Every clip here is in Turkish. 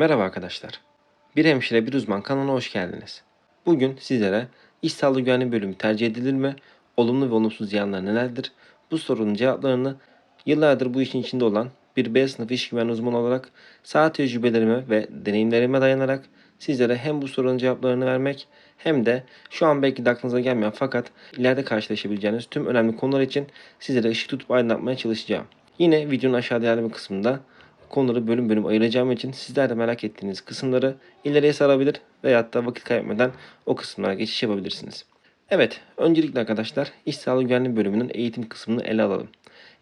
Merhaba arkadaşlar. Bir hemşire bir uzman kanalına hoş geldiniz. Bugün sizlere iş sağlığı güvenliği bölümü tercih edilir mi? Olumlu ve olumsuz yanları nelerdir? Bu sorunun cevaplarını yıllardır bu işin içinde olan bir B sınıfı iş güvenliği uzmanı olarak saat tecrübelerime ve deneyimlerime dayanarak sizlere hem bu sorunun cevaplarını vermek hem de şu an belki de aklınıza gelmeyen fakat ileride karşılaşabileceğiniz tüm önemli konular için sizlere ışık tutup aydınlatmaya çalışacağım. Yine videonun aşağıda ilerleme kısmında konuları bölüm bölüm ayıracağım için sizler de merak ettiğiniz kısımları ileriye sarabilir veyahut da vakit kaybetmeden o kısımlara geçiş yapabilirsiniz. Evet, öncelikle arkadaşlar iş sağlığı güvenliği bölümünün eğitim kısmını ele alalım.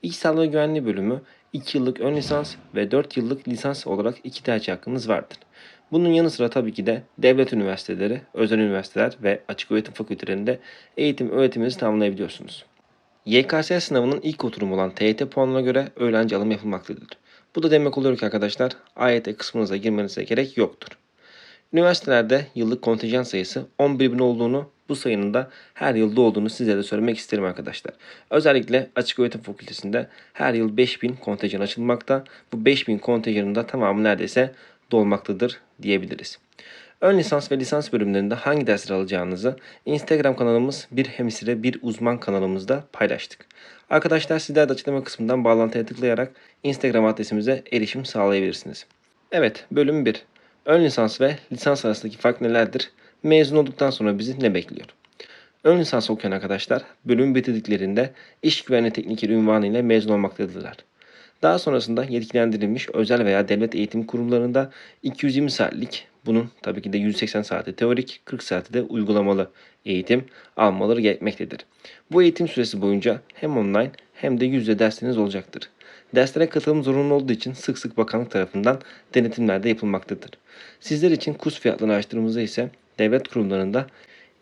İş sağlığı güvenliği bölümü 2 yıllık ön lisans ve 4 yıllık lisans olarak iki tercih hakkınız vardır. Bunun yanı sıra tabii ki de devlet üniversiteleri, özel üniversiteler ve açık öğretim fakültelerinde eğitim öğretiminizi tamamlayabiliyorsunuz. YKS sınavının ilk oturumu olan TYT puanına göre öğrenci alımı yapılmaktadır. Bu da demek oluyor ki arkadaşlar AYT kısmınıza girmenize gerek yoktur. Üniversitelerde yıllık kontenjan sayısı 11 bin olduğunu, bu sayının da her yılda olduğunu size de söylemek isterim arkadaşlar. Özellikle açık öğretim fakültesinde her yıl 5000 kontenjan açılmakta. Bu 5000 kontenjanın da tamamı neredeyse dolmaktadır diyebiliriz. Ön lisans ve lisans bölümlerinde hangi dersleri alacağınızı Instagram kanalımız bir hemşire bir uzman kanalımızda paylaştık. Arkadaşlar sizler de açıklama kısmından bağlantıya tıklayarak Instagram adresimize erişim sağlayabilirsiniz. Evet bölüm 1. Ön lisans ve lisans arasındaki fark nelerdir? Mezun olduktan sonra bizi ne bekliyor? Ön lisans okuyan arkadaşlar bölüm bitirdiklerinde iş güvenliği teknikeri ünvanı ile mezun olmaktadırlar. Daha sonrasında yetkilendirilmiş özel veya devlet eğitim kurumlarında 220 saatlik bunun tabii ki de 180 saati teorik, 40 saati de uygulamalı eğitim almaları gerekmektedir. Bu eğitim süresi boyunca hem online hem de yüzde dersleriniz olacaktır. Derslere katılım zorunlu olduğu için sık sık bakanlık tarafından denetimler de yapılmaktadır. Sizler için kurs fiyatlarını araştırdığımızda ise devlet kurumlarında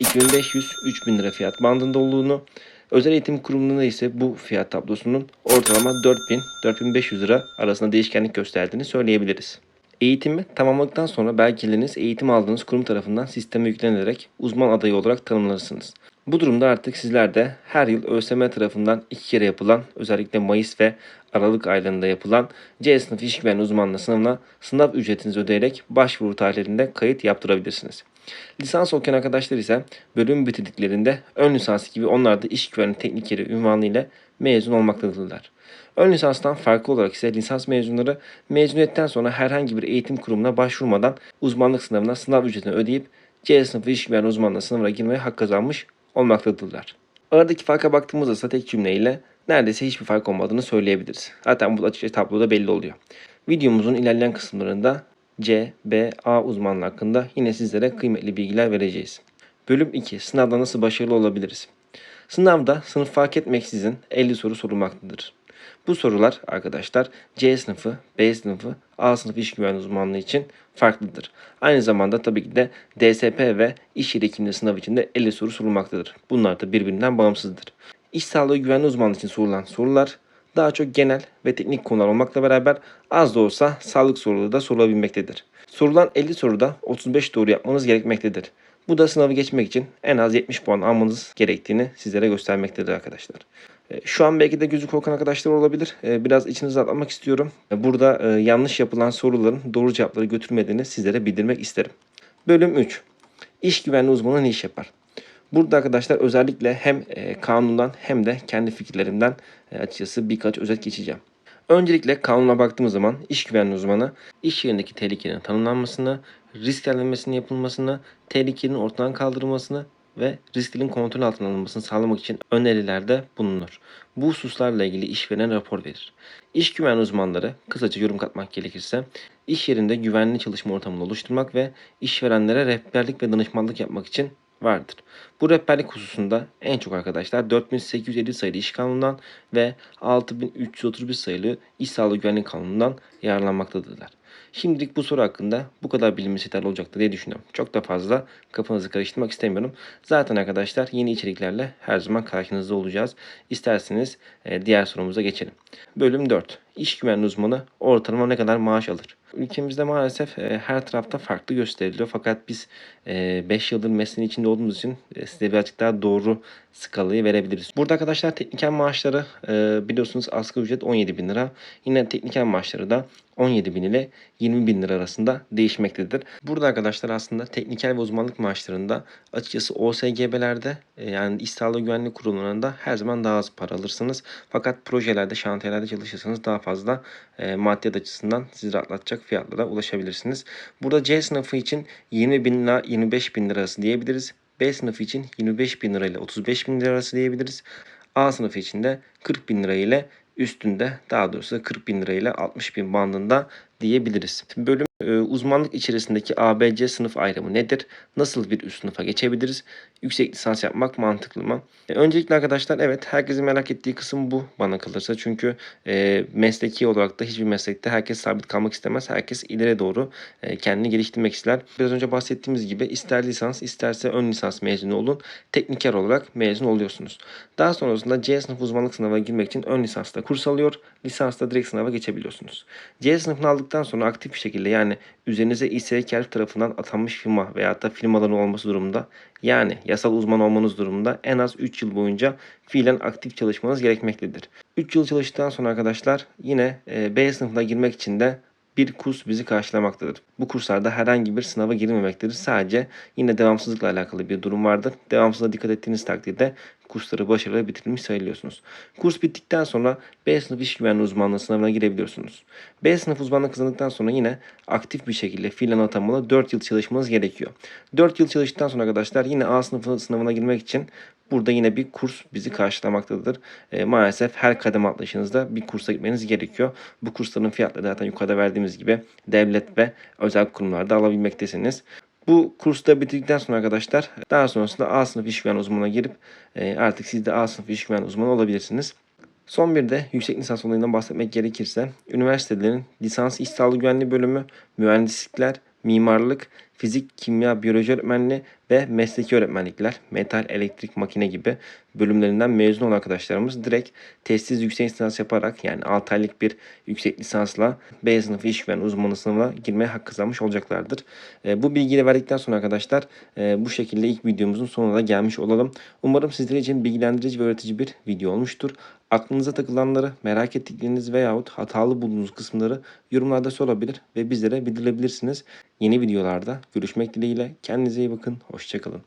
2500-3000 lira fiyat bandında olduğunu, özel eğitim kurumlarında ise bu fiyat tablosunun ortalama 4000-4500 lira arasında değişkenlik gösterdiğini söyleyebiliriz. Eğitimi tamamladıktan sonra belgeleriniz eğitim aldığınız kurum tarafından sisteme yüklenilerek uzman adayı olarak tanımlanırsınız. Bu durumda artık sizler de her yıl ÖSYM tarafından iki kere yapılan özellikle Mayıs ve Aralık aylarında yapılan C sınıfı iş güvenliği uzmanlığı sınavına sınav ücretinizi ödeyerek başvuru tarihlerinde kayıt yaptırabilirsiniz. Lisans okuyan arkadaşlar ise bölüm bitirdiklerinde ön lisans gibi onlar da iş güvenliği teknikeri ünvanı ile mezun olmaktadırlar. Ön lisanstan farklı olarak ise lisans mezunları mezuniyetten sonra herhangi bir eğitim kurumuna başvurmadan uzmanlık sınavına sınav ücretini ödeyip C sınıfı iş güvenliği uzmanlığı sınavına girmeye hak kazanmış olmaktadırlar. Aradaki farka baktığımızda ise tek cümleyle neredeyse hiçbir fark olmadığını söyleyebiliriz. Zaten bu açıkça tabloda belli oluyor. Videomuzun ilerleyen kısımlarında C, B, A uzmanlığı hakkında yine sizlere kıymetli bilgiler vereceğiz. Bölüm 2. Sınavda nasıl başarılı olabiliriz? Sınavda sınıf fark etmeksizin 50 soru sorulmaktadır. Bu sorular arkadaşlar C sınıfı, B sınıfı, A sınıfı iş güvenliği uzmanlığı için farklıdır. Aynı zamanda tabii ki de DSP ve iş yeri hekimliği sınav için de 50 soru sorulmaktadır. Bunlar da birbirinden bağımsızdır. İş sağlığı güvenliği uzmanlığı için sorulan sorular daha çok genel ve teknik konular olmakla beraber az da olsa sağlık soruları da sorulabilmektedir. Sorulan 50 soruda 35 doğru yapmanız gerekmektedir. Bu da sınavı geçmek için en az 70 puan almanız gerektiğini sizlere göstermektedir arkadaşlar. E, Şu an belki de gözü korkan arkadaşlar olabilir. E, Biraz içinizi atlamak istiyorum. E, Burada yanlış yapılan soruların doğru cevapları götürmediğini sizlere bildirmek isterim. Bölüm 3. İş güvenliği uzmanı ne iş yapar? Burada arkadaşlar özellikle hem e, kanundan hem de kendi fikirlerimden e, açıkçası birkaç özet geçeceğim. Öncelikle kanuna baktığımız zaman iş güvenliği uzmanı iş yerindeki tehlikenin tanımlanmasını, risk değerlendirmesinin yapılmasını, tehlikenin ortadan kaldırılmasını ve risklerin kontrol altına alınmasını sağlamak için önerilerde bulunur. Bu hususlarla ilgili işveren rapor verir. İş güvenliği uzmanları, kısaca yorum katmak gerekirse, iş yerinde güvenli çalışma ortamını oluşturmak ve işverenlere rehberlik ve danışmanlık yapmak için vardır. Bu rehberlik hususunda en çok arkadaşlar 4850 sayılı iş kanunundan ve 6331 sayılı iş sağlığı güvenliği kanunundan yararlanmaktadırlar. Şimdilik bu soru hakkında bu kadar bilinmesi yeterli olacaktır diye düşünüyorum. Çok da fazla kafanızı karıştırmak istemiyorum. Zaten arkadaşlar yeni içeriklerle her zaman karşınızda olacağız. İsterseniz e, diğer sorumuza geçelim. Bölüm 4. İş güvenliği uzmanı ortalama ne kadar maaş alır? Ülkemizde maalesef e, her tarafta farklı gösteriliyor. Fakat biz 5 yıldır mesleğin içinde olduğumuz için e, size birazcık daha doğru skalayı verebiliriz. Burada arkadaşlar tekniker maaşları e, biliyorsunuz asgari ücret 17 bin lira. Yine tekniker maaşları da 17 bin ile 20 bin lira arasında değişmektedir. Burada arkadaşlar aslında teknikel ve uzmanlık maaşlarında açıkçası OSGB'lerde e, yani İş Sağlığı Güvenlik Kurulu'nda her zaman daha az para alırsınız. Fakat projelerde, şantiyelerde çalışırsanız daha fazla e, maddiyat açısından sizi rahatlatacak fiyatlara ulaşabilirsiniz. Burada C sınıfı için 20 bin lira 25 bin lira diyebiliriz. B sınıfı için 25 bin lira ile 35 bin lira diyebiliriz. A sınıfı için de 40 bin lira ile üstünde daha doğrusu 40 bin lira ile 60 bin bandında diyebiliriz. Bölüm uzmanlık içerisindeki ABC sınıf ayrımı nedir? Nasıl bir üst sınıfa geçebiliriz? Yüksek lisans yapmak mantıklı mı? E, öncelikle arkadaşlar evet herkesin merak ettiği kısım bu bana kalırsa. Çünkü e, mesleki olarak da hiçbir meslekte herkes sabit kalmak istemez. Herkes ileri doğru e, kendini geliştirmek ister. Biraz önce bahsettiğimiz gibi ister lisans isterse ön lisans mezunu olun. Tekniker olarak mezun oluyorsunuz. Daha sonrasında C sınıf uzmanlık sınavına girmek için ön lisansta kurs alıyor. Lisansta direkt sınava geçebiliyorsunuz. C sınıfını aldıktan sonra aktif bir şekilde yani üzerinize İSKELF tarafından atanmış firma veya da firmaların olması durumunda yani yasal uzman olmanız durumunda en az 3 yıl boyunca fiilen aktif çalışmanız gerekmektedir. 3 yıl çalıştıktan sonra arkadaşlar yine B sınıfına girmek için de bir kurs bizi karşılamaktadır. Bu kurslarda herhangi bir sınava girilmemektedir. Sadece yine devamsızlıkla alakalı bir durum vardır. Devamsızlığa dikkat ettiğiniz takdirde kursları başarılı bitirmiş sayılıyorsunuz. Kurs bittikten sonra B sınıf iş güvenliği uzmanlığı sınavına girebiliyorsunuz. B sınıf uzmanlığı kazandıktan sonra yine aktif bir şekilde fiilen atamalı 4 yıl çalışmanız gerekiyor. 4 yıl çalıştıktan sonra arkadaşlar yine A sınıfı sınavına girmek için Burada yine bir kurs bizi karşılamaktadır. E, maalesef her kademe atlayışınızda bir kursa gitmeniz gerekiyor. Bu kursların fiyatları zaten yukarıda verdiğimiz gibi devlet ve özel kurumlarda alabilmektesiniz. Bu kursta bitirdikten sonra arkadaşlar daha sonrasında A sınıf iş güven uzmanına girip e, artık siz de A sınıf iş güven uzmanı olabilirsiniz. Son bir de yüksek lisans olayından bahsetmek gerekirse üniversitelerin lisans iş sağlığı güvenliği bölümü, mühendislikler, mimarlık, fizik, kimya, biyoloji öğretmenliği ve mesleki öğretmenlikler, metal, elektrik, makine gibi bölümlerinden mezun olan arkadaşlarımız direkt testsiz yüksek lisans yaparak yani 6 aylık bir yüksek lisansla B sınıfı iş güven uzmanı sınavına girmeye hak kazanmış olacaklardır. E, bu bilgiyi verdikten sonra arkadaşlar e, bu şekilde ilk videomuzun sonuna da gelmiş olalım. Umarım sizler için bilgilendirici ve öğretici bir video olmuştur. Aklınıza takılanları, merak ettikleriniz veyahut hatalı bulduğunuz kısımları yorumlarda sorabilir ve bizlere bildirilebilirsiniz. Yeni videolarda görüşmek dileğiyle. Kendinize iyi bakın. Hoşçakalın.